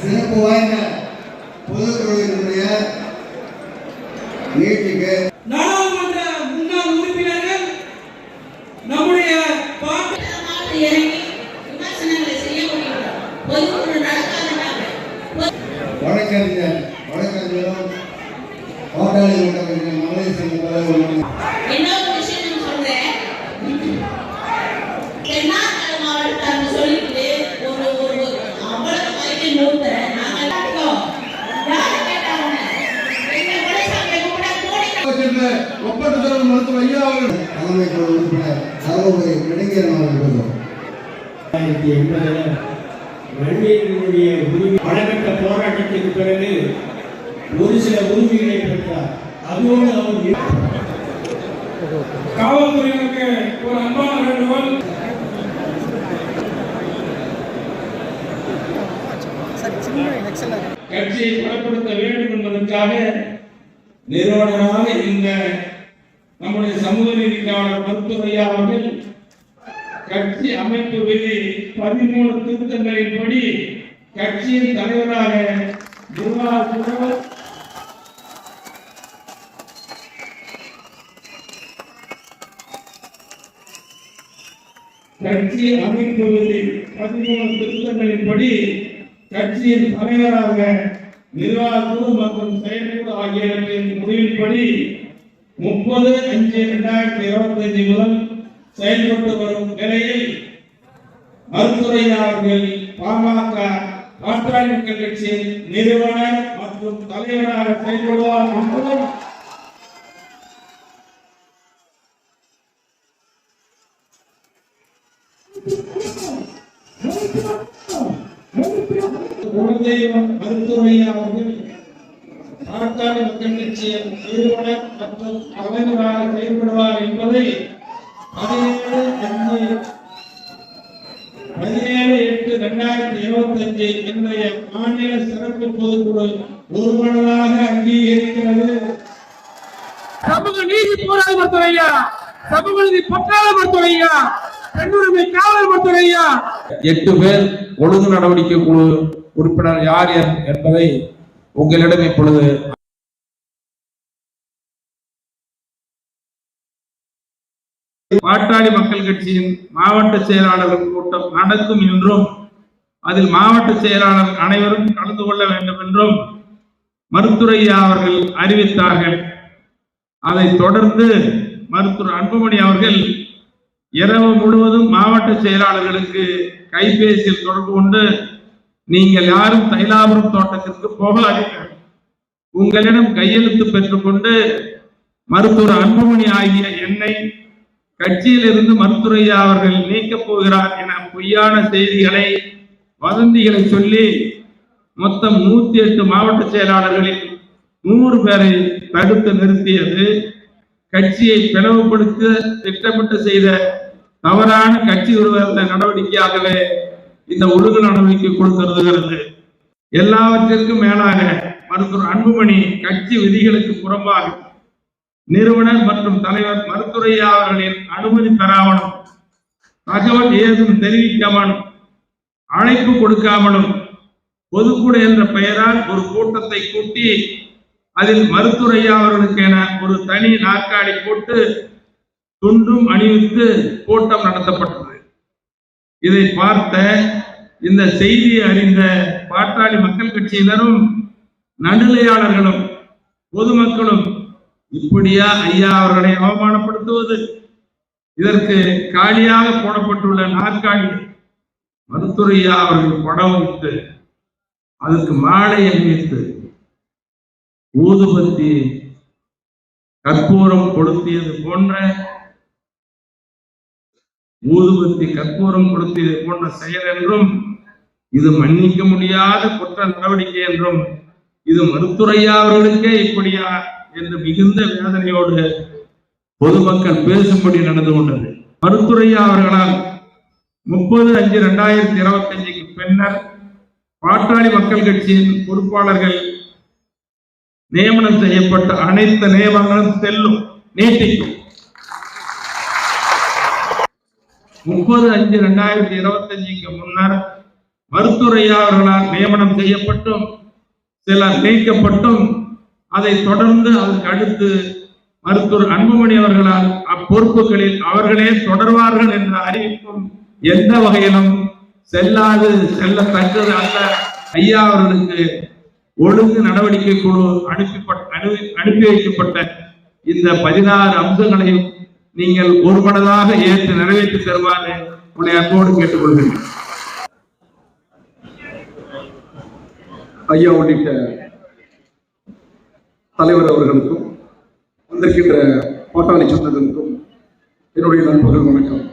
சிறப்பு வாய்ந்த பொதுக்குழுவினுடைய நீட்டிக்கு நாடாளுமன்ற முன்னாள் உறுப்பினர்கள் நம்முடைய பாட்டு இறங்கி விமர்சனங்களை செய்ய முடியும் பொதுக்குழு நடக்காத வழக்கறிஞர் வழக்கறிஞரும் பாட்டாளி வழக்கறிஞர் மகளிர் சங்க தலைவர் ஒப்பந்தத்தலைவர் மருத்துவர் ஐயா அவர்கள். தலைமை குழு உறுப்பினர் தருமபுரி நெடுங்கீரன் அவர்கள் பேசுவார். ஆயிரத்தி எண்பதுல வன்னியர்களுடைய உரிமை வடகட்ட போராட்டத்திற்கு பிறகு ஒரு சில உரிமைகளை பெற்றார். அதோடு அவர் காவல்துறையினருக்கு ஒரு அன்பான வேண்டுகோள். கட்சியை பலப்படுத்த வேண்டும் என்பதற்காக நிறுவனராக இந்த நம்முடைய சமூக நீதிக்கான மருத்துவரையா அவர்கள் கட்சி அமைப்பு விதி பதிமூணு திருத்தங்களின்படி கட்சியின் தலைவராக நிர்வாக கட்சி அமைப்பு விதி பதிமூணு திருத்தங்களின்படி கட்சியின் தலைவராக நிர்வாக மற்றும் செயற்குழு ஆகியவற்றின் முடிவின்படி முப்பது அஞ்சு இரண்டாயிரத்தி இருபத்தி அஞ்சு முதல் செயல்பட்டு வரும் நிலையில் மருத்துவர்கள் பாமக பாட்டாளி மக்கள் கட்சியின் நிறுவனர் மற்றும் தலைவராக செயல்படுவார் என்பதும் மருத்துவரையா அவர்கள் மக்கள் கட்சியின் நிறுவனர் மற்றும் தலைவராக செயல்படுவார் என்பதை பதினேழு அஞ்சு பதினேழு எட்டு ரெண்டாயிரத்தி இருபத்தி அஞ்சு இன்றைய மாநில சிறப்பு பொதுக்குழு ஒருமனதாக அங்கீகரிக்கிறது. சமூக நீதி போராளி மருத்துவையா சமூக நீதி பட்டாள மருத்துவையா பெண்ணுரிமை காவல் மருத்துவையா எட்டு பேர் ஒழுங்கு நடவடிக்கை குழு உறுப்பினர் யார் என்- என்பதை உங்களிடம் இப்பொழுது பாட்டாளி மக்கள் கட்சியின் மாவட்ட செயலாளர்கள் கூட்டம் நடக்கும் என்றும் அதில் மாவட்ட செயலாளர் அனைவரும் கலந்து கொள்ள வேண்டும் என்றும் மருத்துரையா அவர்கள் அறிவித்தார்கள். அதைத் தொடர்ந்து மருத்துவர் அன்புமணி அவர்கள் இரவு முழுவதும் மாவட்ட செயலாளர்களுக்கு கைபேசியில் தொடர்பு கொண்டு நீங்கள் யாரும் தைலாபுரம் தோட்டத்திற்கு போகாதீர்கள் உங்களிடம் கையெழுத்து பெற்றுக்கொண்டு மருத்துவர் அன்புமணி ஆகிய என்னை கட்சியிலிருந்து மருத்துரையா அவர்கள் நீக்கப் போகிறார் என பொய்யான செய்திகளை வதந்திகளை சொல்லி மொத்தம் நூத்தி எட்டு மாவட்ட செயலாளர்களில் நூறு பேரை தடுத்து நிறுத்தியது. கட்சியை பிளவுபடுத்த திட்டமிட்டு செய்த தவறான கட்சி விரோத நடவடிக்கையாகவே இந்த ஒழுங்கு நடவடிக்கை கொடுத்திருக்கிறது எல்லாவற்றிற்கும் மேலாக மருத்துவர் அன்புமணி கட்சி விதிகளுக்கு புறம்பாக நிறுவனர் மற்றும் தலைவர் மருத்துரையா அவர்களின் அனுமதி பெறாமலும் தகவல் ஏதும் தெரிவிக்காமலும் அழைப்பு கொடுக்காமலும் பொதுக்குழு என்ற பெயரால் ஒரு கூட்டத்தை கூட்டி அதில் மருத்துரையா அவர்களுக்கு என ஒரு தனி நாற்காலி போட்டு துண்டும் அணிவித்து கூட்டம் நடத்தப்பட்டது. இதை பார்த்த இந்த செய்தியை அறிந்த பாட்டாளி மக்கள் கட்சியினரும் நடுநிலையாளர்களும் பொதுமக்களும் இப்படியா ஐயா அவர்களை அவமானப்படுத்துவது? இதற்கு காலியாக போடப்பட்டுள்ள நாற்காலி மருத்துவரையா அவர்கள் படம் வைத்து அதற்கு மாலை அணிவித்து ஊதுபத்தி கற்பூரம் கொளுத்தியது போன்ற ஊதுபத்தி கற்பூரம் கொளுத்தியது போன்ற செயல் என்றும் இது மன்னிக்க முடியாத குற்ற நடவடிக்கை என்றும் இது மருத்துவரையா அவர்களுக்கே இப்படியா என்று மிகுந்த வேதனையோடு பொதுமக்கள் பேசும்படி நடந்து கொண்டது. மருத்துவரையா அவர்களால் முப்பது அஞ்சு ரெண்டாயிரத்தி இருபத்தி அஞ்சுக்கு பின்னர் பாட்டாளி மக்கள் கட்சியின் பொறுப்பாளர்கள் நியமனம் செய்யப்பட்ட அனைத்து நியமனங்களும் செல்லும் நீட்டிக்கும். முப்பது அஞ்சு ரெண்டாயிரத்தி இருபத்தி அஞ்சுக்கு முன்னர் மருத்துவரையாளர்களால் நியமனம் செய்யப்பட்டும் சிலர் நீக்கப்பட்டும் அதை தொடர்ந்து அதற்கு அடுத்து மருத்துவர் அன்புமணி அவர்களால் அப்பொறுப்புகளில் அவர்களே தொடர்வார்கள் என்ற அறிவிப்பும் எந்த வகையிலும் செல்லாது செல்லத்தக்கது அல்ல. ஐயா அவர்களுக்கு ஒழுங்கு நடவடிக்கை குழு அனுப்பிப்பட்ட அனுப்பி அனுப்பி வைக்கப்பட்ட இந்த பதினாறு அம்சங்களையும் நீங்கள் ஒருமனதாக ஏற்று நிறைவேற்றி தருமாறு உங்களை அன்போடு கேட்டுக்கொள்கிறேன். ஐயா உள்ளிட்ட தலைவர் அவர்களுக்கும் வந்திருக்கின்ற பாட்டாளி சொன்னதற்கும் என்னுடைய நண்பர்கள் வணக்கம்.